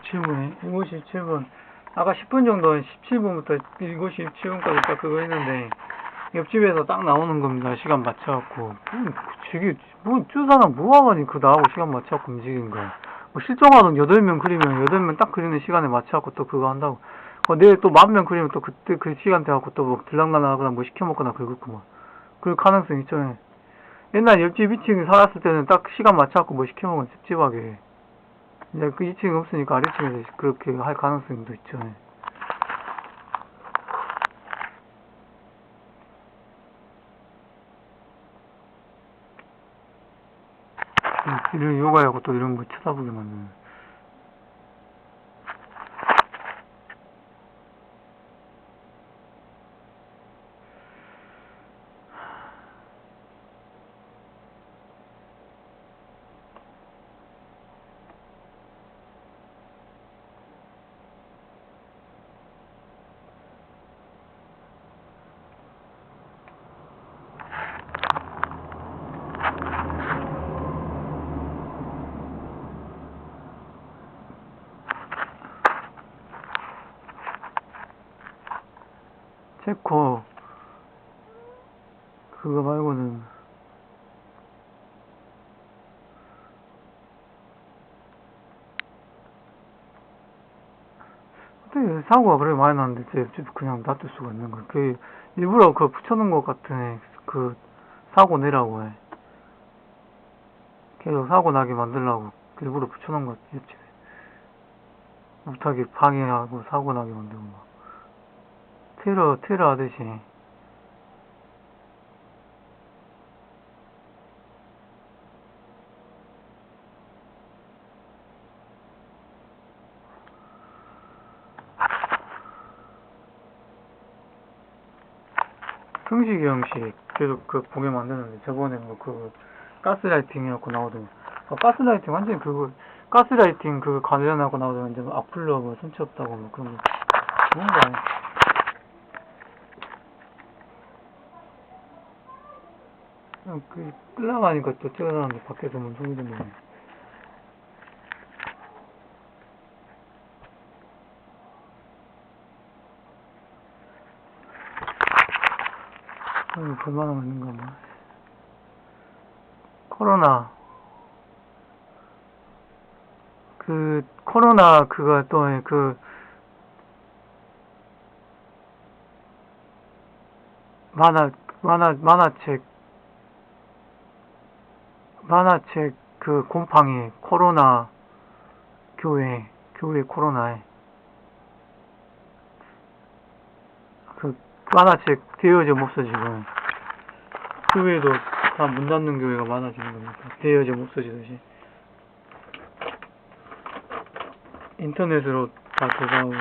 17분에 7시 17분. 아까 10분 정도 17분부터 7시 17분까지 딱 그거 했는데 옆집에서 딱 나오는 겁니다. 시간 맞춰갖고. 뭐, 저기 뭐저 사람 뭐하가니? 그 나하고 시간 맞춰갖고 움직인 거야. 뭐 실종하던 8명 그리면 8명 딱 그리는 시간에 맞춰갖고 또 그거 한다고. 어, 내일 또 만 명 그리면 또 그때 그 시간 돼갖고 또뭐 들락날락하거나 뭐 시켜먹거나 그러겠구만 그럴 가능성 있죠 예. 옛날 옆집 2층 살았을 때는 딱 시간 맞춰갖고 뭐 시켜먹으면 찝찝하게 이제 그 2층이 없으니까 아래층에서 그렇게 할 가능성도 있죠 예. 음, 이런 요가하고 또 이런 거 쳐다보게 만드는 체코 그거 말고는 어떻게 사고가 그렇게 많이 났는데 제 그냥 놔둘 수가 있는 거야. 그 일부러 그 붙여놓은 것 같은 그 사고 내라고 해. 계속 사고 나게 만들라고 일부러 붙여놓은 것 옆집에. 못하게 방해하고 사고 나게 만들고 막 테러, 테러 하듯이. 형식이 형식. 계속 그 보게 만드는데 저번에 뭐 그 가스라이팅 해갖고 나오더니. 아, 가스라이팅 완전히 그거 가스라이팅 그거 관련하고 나오더니 이제 뭐 악플러 뭐 손치 없다고 뭐 그런 거. 뭔가 그 냥그 끌려가니까 또 뛰어나는데 밖에서 뭔 소리 거야. 아니, 볼만한 거 있는가 봐. 코로나. 그, 코로나, 그거 또, 그, 만화, 만화, 만화책, 만화책 그 곰팡이 코로나 교회 교회 코로나에. 그 만화책 대여점 없어지고 교회도 다 문 닫는 교회가 많아지는 겁니다. 대여점 없어지듯이. 인터넷으로 다 조사하고